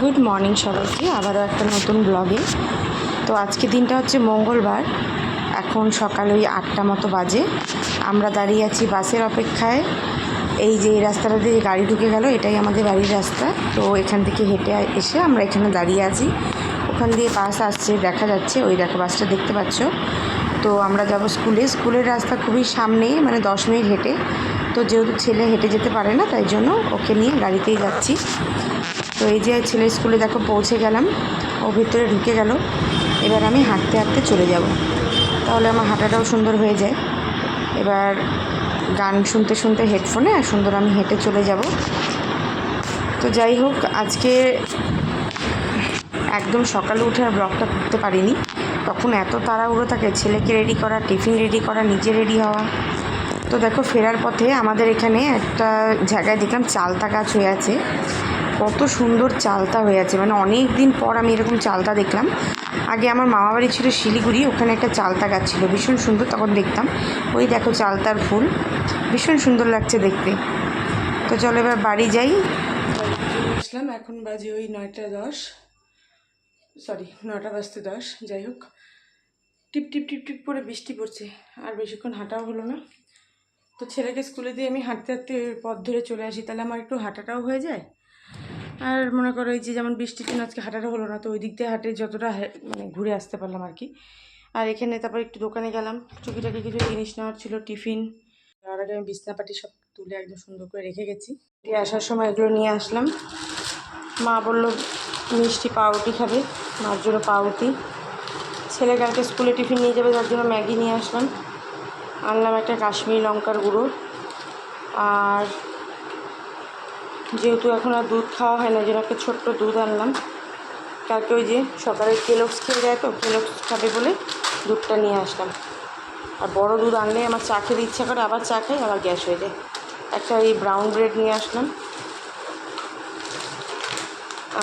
Good morning সবাইকে, আবারও একটা নতুন ব্লগে। তো আজকে দিনটা হচ্ছে মঙ্গলবার, এখন সকাল ওই আটটা মতো বাজে। আমরা দাঁড়িয়ে আছি বাসের অপেক্ষায়। এই যে রাস্তাটা দিয়ে গাড়ি ঢুকে গেল, এটাই আমাদের বাড়ির রাস্তা। তো এখান থেকে হেঁটে এসে আমরা এখানে দাঁড়িয়ে আছি। ওখান দিয়ে বাস আসছে, দেখা যাচ্ছে। ওই দেখো বাসটা দেখতে পাচ্ছ। তো আমরা যাব স্কুলে। স্কুলের রাস্তা খুবই সামনেই মানে দশ মিনিট হেঁটে। তো যেহেতু ছেলে হেঁটে যেতে পারে না, তাই জন্য ওকে নিয়ে গাড়িতেই যাচ্ছি। তো এই যে ছেলে স্কুলে দেখো পৌঁছে গেলাম, ও ভিতরে ঢুকে গেল। এবার আমি হাঁটতে হাঁটতে চলে যাব। তাহলে আমার হাঁটাটাও সুন্দর হয়ে যায়। এবার গান শুনতে শুনতে হেডফোনে আর সুন্দর আমি হেঁটে চলে যাব। তো যাই হোক, আজকে একদম সকালে উঠে আর ব্লগটা করতে পারিনি। তখন এত তাড়াহুড়ো থাকে, ছেলেকে রেডি করা টিফিন রেডি করা, নিজে রেডি হওয়া। তো দেখো, ফেরার পথে আমাদের এখানে একটা জায়গায় দেখলাম চালতা গাছ হয়ে আছে। কত সুন্দর চালতা হয়ে আছে। মানে অনেক দিন পর আমি এরকম চালতা দেখলাম। আগে আমার মামা বাড়ি ছিল শিলিগুড়ি, ওখানে একটা চালতা গাছ ছিল, ভীষণ সুন্দর, তখন দেখতাম। ওই দেখো চালতার ফুল, ভীষণ সুন্দর লাগছে দেখতে। তো চলো এবার বাড়ি যাই। আসলাম, এখন বাজে ওই নয়টা দশ। সরি, নটা বাজতে দশ, যাই হোক। টিপ টিপ টিপ টিপ করে বৃষ্টি পড়ছে, আর বেশিক্ষণ হাঁটাও হলো না। তো ছেলেকে স্কুলে দিয়ে আমি হাঁটতে হাঁটতে পথ ধরে চলে আসি, তাহলে আমার একটু হাঁটাটাও হয়ে যায়? আর মনে করো এই যে যেমন বৃষ্টির জন্য আজকে হাঁটাটা হলো না, তো ওই দিক দিয়ে হাঁটে যতটা মানে ঘুরে আসতে পারলাম আর কি। আর এখানে তারপর একটু দোকানে গেলাম, টুকিটাকি কিছু জিনিস নেওয়ার ছিল, টিফিন। আর আগে আমি বিছনাপাটি সব তুলে একদম সুন্দর করে রেখে গেছি। দিয়ে আসার সময় এগুলো নিয়ে আসলাম। মা বলল, মিষ্টি পাউরুটি খাবে, মার জন্য পাউরুটি। ছেলে কালকে স্কুলে টিফিন নিয়ে যাবে, তার জন্য ম্যাগি নিয়ে আসলাম। আনলাম একটা কাশ্মীরি লঙ্কার গুঁড়ো। আর যেহেতু এখন আর দুধ খাওয়া হয় না জন্য একটা ছোট্ট দুধ আনলাম। কালকে ওই যে সকালে কেলক্স খেয়ে যায় তো কেলক্স খাবে বলে দুধটা নিয়ে আসলাম। আর বড় দুধ আনলে আমার চা খেতে ইচ্ছা করে, আবার চা খাই, আবার গ্যাস হয়ে যায়। একটা এই ব্রাউন ব্রেড নিয়ে আসলাম।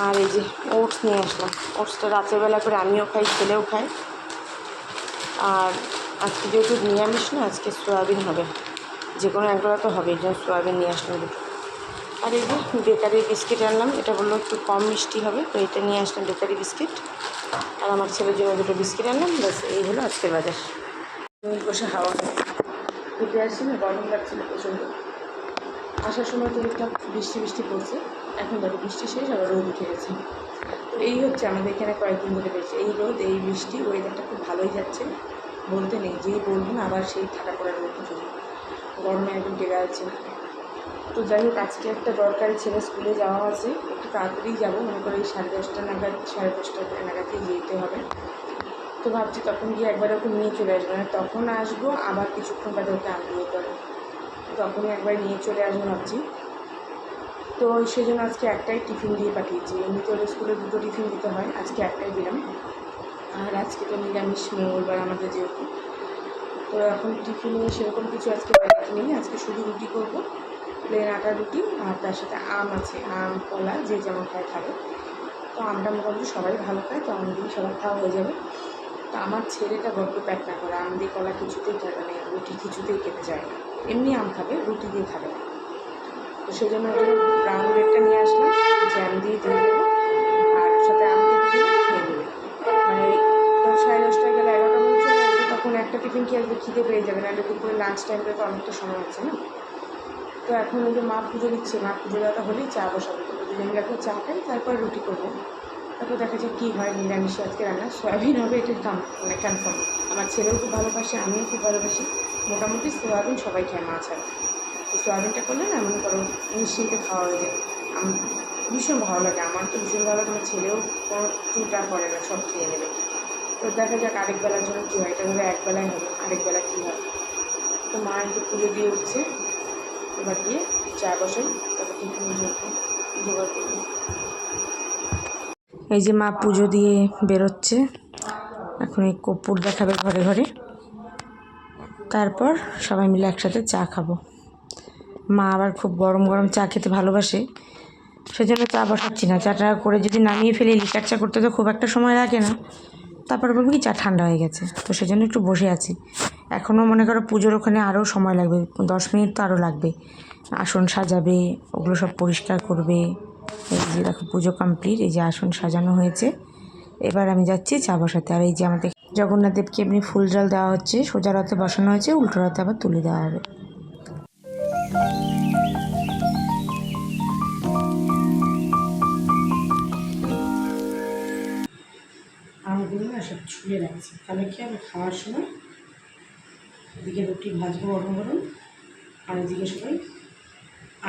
আর এই যে ওটস নিয়ে আসলাম। ওটসটা রাত্রেবেলা করে আমিও খাই, ছেলেও খাই আর আজকে যেহেতু নিরামিষ না, আজকে সয়াবিন হবে। যে কোনো একবেলা তো হবে এই সয়াবিন নিয়ে আসলাম দুটো আর এই যে বেকারি বিস্কিট আনলাম, এটা বলল একটু কম মিষ্টি হবে, তো এটা নিয়ে আসলাম বেকারি বিস্কিট। আর আমার ছেলের জন্য দুটো বিস্কিট আনলাম, ব্যাস এই হলো আজকের বাজার। বসে হাওয়া হেঁটে আসছি না গরম লাগছিল প্রচণ্ড। আসার সময় তো দেখলাম বৃষ্টি বৃষ্টি পড়ছে। এখন দেখো বৃষ্টি শেষ, আবার রোদ উঠে গেছে। তো এই হচ্ছে আমাদের এখানে কয়েকদিন ধরে বেশ এই রোদ, এই বৃষ্টি ওয়েদারটা খুব ভালোই যাচ্ছে। বলতে নেই যেই বলবেন আবার সেই ঠান্ডা পড়ার মতো চলে গরমে একদম টেকা আছে তো যাই হোক, আজকে একটা দরকারি ছেলে স্কুলে যাওয়া আছে, একটু তাড়াতাড়ি যাব, মনে করে সাড়ে দশটা নাগাদ, সাড়ে দশটা নাগাদই যেতে হবে। তো ভাবছি তখন গিয়ে একবার ওকে নিয়ে চলে আসব মানে তখন আসব, আবার কিছুক্ষণ বাদে ওকে যেতে হবে। তখনই একবার নিয়ে চলে আসব ভাবছি। তো সেই জন্য আজকে একটাই টিফিন দিয়ে পাঠিয়েছি। এমনিতে ওদের স্কুলে দুটো টিফিন দিতে হয়, আজকে একটাই দিলাম। আর আজকে তো নিরামিষ মঙ্গলবার আমাদের যেহেতু। তো এখন টিফিনে সেরকম কিছু আজকে বাড়িতে নেই। আজকে শুধু রুটি করব, প্লেন আটা রুটি আর তার সাথে আম আছে, আম, কলা, যে যেমন খায় খাবে। তো আমটা মোটামুটি সবাই ভালো খায়, তো আম দিয়ে সবার খাওয়া হয়ে যাবে। তো আমার ছেলেটা বড্ড প্যাক না করে, আম দিয়ে কলা কিছুতেই খাবে মানে রুটি কিছুতেই খেতে চায় না। এমনি আম খাবে, রুটি দিয়ে খাবে না। তো সেই জন্য ব্রাউন ব্রেডটা নিয়ে আসলাম জ্যাম দিয়ে দিয়ে দেবো আর সাথে আম কেটে দিয়ে খেয়ে নেবে মানে তো সাড়ে দশটায় গেলে এগারোটা মধ্যে চলে তখন একটা টিফিন খেয়ে আসবে খিদে পেয়ে যাবে, নাহলে দুপুরে লাঞ্চ টাইমটা তো অনেকটা সময় আছে না? তো এখন ওই যে মা পুজো দিচ্ছে, মা পুজো দেওয়াটা হলেই চা বসাবে। তো দুজন একবার চা খাই, তারপর রুটি করব। তারপর দেখা যাক কী হয়, নিরামিষে আজকে রান্না। সয়াবিন হবে, এটা মানে কনফার্ম আমার ছেলেও খুব ভালোবাসে, আমিও খুব ভালোবাসি। মোটামুটি সোয়াবিন সবাই খায় মাছ আর তো সোয়াবিনটা করলে না, মনে করো, নিশ্চিন্তে খাওয়া হয়ে যায়। আম ভীষণ ভালো লাগে, আমার তো ভীষণ ভালো লাগে, আমার ছেলেও কোনো চুটা করে না, সব খেয়ে নেবে। তো দেখা যাক আরেক বেলার জন্য কী হয়। এটা হলে এক বেলায় হবে আরেক বেলা কী হয়। তো মা একটু পুজো দিয়ে উঠছে। এবার দিয়ে চা বসাই, তারপর টিফিন জোগাড় করব এই যে মা পুজো দিয়ে বেরোচ্ছে। এখন এই কর্পূর দেখাবে ঘরে ঘরে। তারপর সবাই মিলে একসাথে চা খাব। মা আবার খুব গরম গরম চা খেতে ভালোবাসে। সেজন্য চা বসাচ্ছি না। চাটা করে যদি নামিয়ে ফেলি লিকার চা করতে তো খুব একটা সময় লাগে না। তারপর বলব কি চা ঠান্ডা হয়ে গেছে। তো সেজন্য একটু বসে আছি। এখনও মনে করো পুজোর ওখানে আরও সময় লাগবে, দশ মিনিট তো আরও লাগবে। আসন সাজাবে, ওগুলো সব পরিষ্কার করবে। এই যে দেখো পুজো কমপ্লিট এই যে আসন সাজানো হয়েছে। এবার আমি যাচ্ছি চা বসাতে। আর এই যে আমাদের জগন্নাথ দেবকে এমনি ফুল জল দেওয়া হচ্ছে, সোজা রথে বসানো হয়েছে, উল্টো রথে আবার তুলে দেওয়া হবে। সব ছুলে রাখছি। তাহলে কি হবে? খাওয়ার সময় এদিকে রুটি ভাজবো, গরম গরম, আর এদিকে সবাই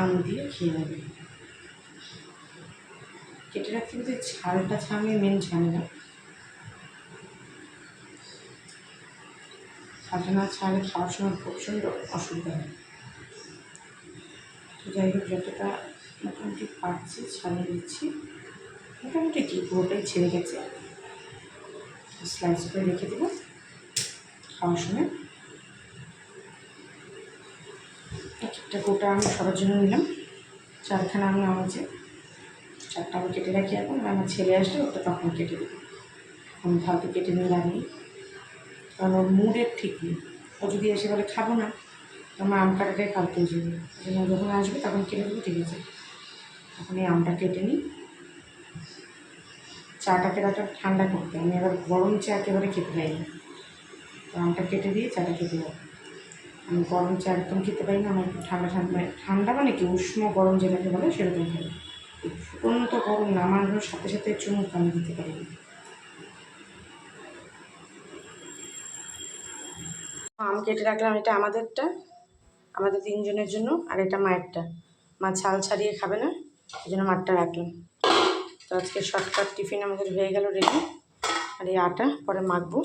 আম দিয়ে খেয়ে নেবে। কেটে রাখতে এই ছালটা ছাড়িয়ে মেন ঝামেলা ছালটা না ছাড়লে খাওয়ার সময় প্রচণ্ড অসুবিধা হয়। তো যাই হোক, যতটা মোটামুটি পাচ্ছি ছাড়িয়ে দিচ্ছি। মোটামুটি কি পুরোটাই ছেড়ে গেছে। স্লাইস করে রেখে দেবো। খাওয়ার সময়। এক একটা গোটা আমি সবার জন্য নিলাম। চারখানা আমি যে চারটা আমি কেটে রাখি এখন। আমার ছেলে আসলে ওটা তখন কেটে দেবো। এখন ফালতু কেটে নিয়ে নেই কারণ ওর মুডের ঠিক নেই। ও যদি এসে বলে, খাব না আমার আম কাটাটাই হয়ে যাবে যখন আসবে তখন কেটে দেবো, ঠিক আছে। তখন এই আমটা কেটে নিই। চাটাকে রাখা ঠান্ডা করতে। আমি এবার গরম চা একেবারে খেতে পারি না তো আমটা কেটে দিয়ে চাটা খেতে যাব আমি গরম চা একদম খেতে পারি না আমার ঠান্ডা ঠান্ডা মানে ঠান্ডা মানে কি, উষ্ণ গরম যেটাকে বলে সেরকম খাই তো গরম নামানোর সাথে সাথে চুমুক আমি দিতে পারি আম কেটে রাখলাম, এটা আমাদেরটা। আমাদের তিনজনের জন্য, আর এটা মায়েরটা। মা ছাল ছাড়িয়ে খাবে না, এই জন্য মারটা রাখলাম। তো আজকে শর্টকাট টিফিন আমাদের হয়ে গেল রেডি। আর এই আটা পরে মাখবো।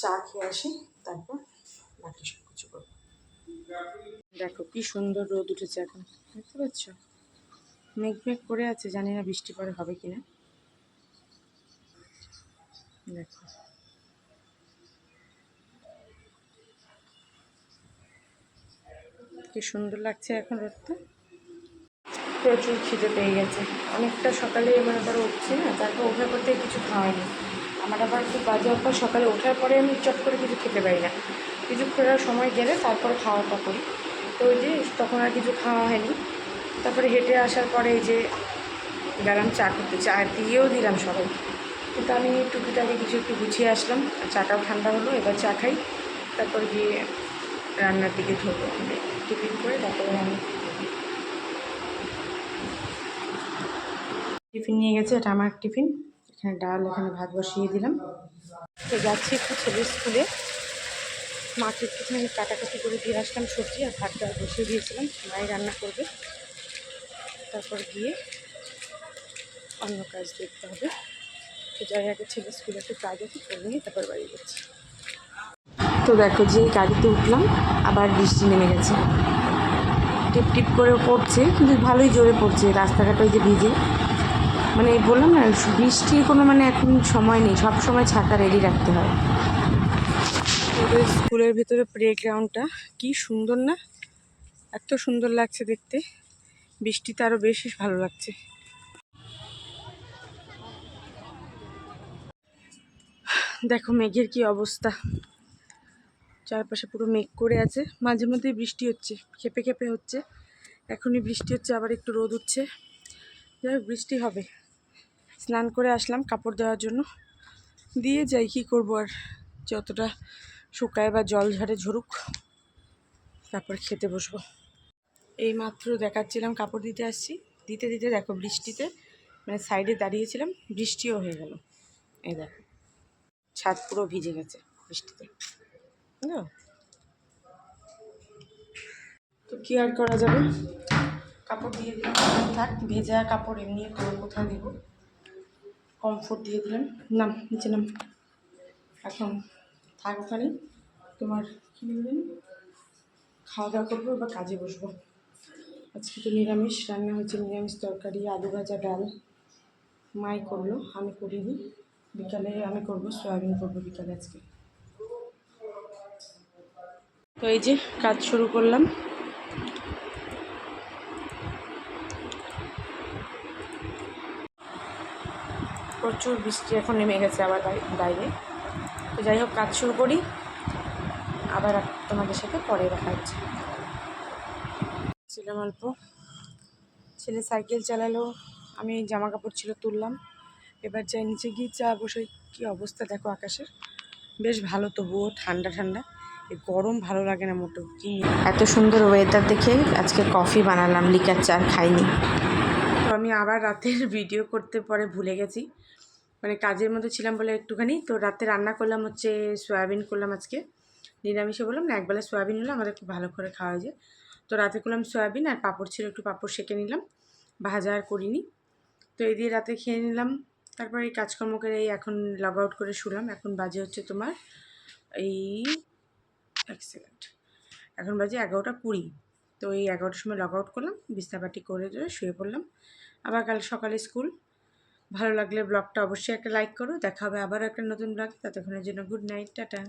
চা খেয়ে আসি, তারপর বাকি সব কিছু করব। দেখো কি সুন্দর রোদ উঠেছে এখন, দেখতে পাচ্ছ? মেঘ মেঘ করে আছে, জানি না বৃষ্টি পরে হবে কিনা। দেখো। কি সুন্দর লাগছে এখন রোদটা। প্রচুর খিদে পেয়ে গেছে। অনেকটা সকালে মনে করো উঠছি না, তারপর ওঠার পর থেকে কিছু খাওয়াইনি আমার আবার খুব বাজে অভ্যাস, সকালে ওঠার পরে আমি চট করে কিছু খেতে পারি না। কিছুক্ষণ সময় গেলে তারপরে খাওয়াটা করি। তো ওই যে তখন আর কিছু খাওয়া হয়নি। তারপরে হেঁটে আসার পরে এই যে গেলাম চা করতে, চা দিয়েও দিলাম সবাই। কিন্তু আমি টুকিটাকি কিছু একটু গুছিয়ে আসলাম চাটাও ঠান্ডা হলো, এবার চা খাই। তারপর গিয়ে রান্নার দিকে ধরবো। টিফিন করে তারপরে আমি টিফিন নিয়ে গেছে এটা আমার টিফিন। এখানে ডাল এখানে ভাত বসিয়ে দিলাম। তো যাচ্ছি একটু ছেলের স্কুলে। মাকে একটুখানি কাটাকাটি করে দিয়ে আসলাম সবজি আর ভাত ডাল বসিয়ে দিয়েছিলাম মাই রান্না করবে। তারপর গিয়ে অন্য কাজ দেখতে হবে। তো যাই আগে ছেলে স্কুলে একটু কাজ আছে করে নিয়ে তারপর বাড়ি যাচ্ছি। তো দেখো যে গাড়িতে উঠলাম আবার বৃষ্টি নেমে গেছে। টিপ টিপ করে পড়ছে কিন্তু ভালোই জোরে পড়ছে। রাস্তাঘাট ওই যে ভিজে। মানে বললাম না, বৃষ্টির কোনো মানে এখন সময় নেই, সব সময় ছাতা রেডি রাখতে হয়। স্কুলের ভেতরে প্লে গ্রাউন্ডটা কী সুন্দর না? এত সুন্দর লাগছে দেখতে। বৃষ্টিতে আরও বেশি ভালো লাগছে। দেখো মেঘের কি অবস্থা। চারপাশে পুরো মেঘ করে আছে। মাঝে মধ্যেই বৃষ্টি হচ্ছে, খেপে খেপে হচ্ছে। এখনই বৃষ্টি হচ্ছে, আবার একটু রোদ উঠছে। যাই বৃষ্টি হবে। স্নান করে আসলাম কাপড় দেওয়ার জন্য। দিয়ে যাই, কি করব আর? যতটা শুকায় বা জল ঝাড়ে ঝরুক, তারপর খেতে বসবো। এই মাত্র দেখাচ্ছিলাম, কাপড় দিতে আসছি। দিতে দিতে দেখো বৃষ্টিতে মানে সাইডে দাঁড়িয়েছিলাম, বৃষ্টিও হয়ে গেল। এই দেখো, ছাদ পুরো ভিজে গেছে বৃষ্টিতে। তো কী আর করা যাবে? কাপড় দিয়ে দিলাম থাক, ভেজা কাপড় এমনি তো কোথায় দিব? কমফোর্ট দিয়ে দিলাম নাম নিচে নাম। এখন থাক ওখানে তোমার কী বলবেন খাওয়া দাওয়া করব বা কাজে বসবো। আজকে তো নিরামিষ, রান্না হয়েছে নিরামিষ তরকারি, আলু ভাজা, ডাল। মাই করল, আমি করিনি। বিকালে আমি করব, সয়াবিন করব বিকালে আজকে। তো এই যে কাজ শুরু করলাম। প্রচুর বৃষ্টি এখন নেমে গেছে আবার বাই- বাইরে। তো যাই হোক কাজ শুরু করি। আবার তোমাদের সাথে পরে দেখা হচ্ছে। ছিলাম অল্প। ছেলে সাইকেল চালালো আমি জামা কাপড় ছিল তুললাম। এবার যাই নিচে গিয়ে চা বসে কী অবস্থা দেখো আকাশের। বেশ ভালো তবুও ঠান্ডা ঠান্ডা। এই গরম ভালো লাগে না মোটেও কি এত সুন্দর ওয়েদার দেখে আজকে কফি বানালাম লিকার চা খাইনি। তো আমি আবার রাতের ভিডিও করতে পরে ভুলে গেছি। মানে কাজের মধ্যে ছিলাম বলে একটুখানি, তো রাতে রান্না করলাম হচ্ছে সয়াবিন করলাম আজকে। নিরামিষে বললাম না, একবেলা সয়াবিন হলে, আমাদের খুব ভালো করে খাওয়া যায়। তো রাতে করলাম সয়াবিন আর পাঁপড় ছিল, একটু পাঁপড় সেঁকে নিলাম, ভাজা আর করিনি। তো এই দিয়ে রাতে খেয়ে নিলাম। তারপর এই কাজকর্ম করে এই এখন লগ আউট করে শুলাম। এখন বাজে হচ্ছে তোমার এই এক সেকেন্ড এখন বাজে এগারোটা কুড়ি। তো এই এগারোটার সময় লগ আউট করলাম, বিছনাপাটি করে দিয়ে শুয়ে পড়লাম। আবার কাল সকালে স্কুল ভালো লাগলে ব্লগটা অবশ্যই একটা লাইক করো। দেখা হবে আবার একটা নতুন ব্লগ। ততক্ষণের জন্য গুড নাইট, টাটা।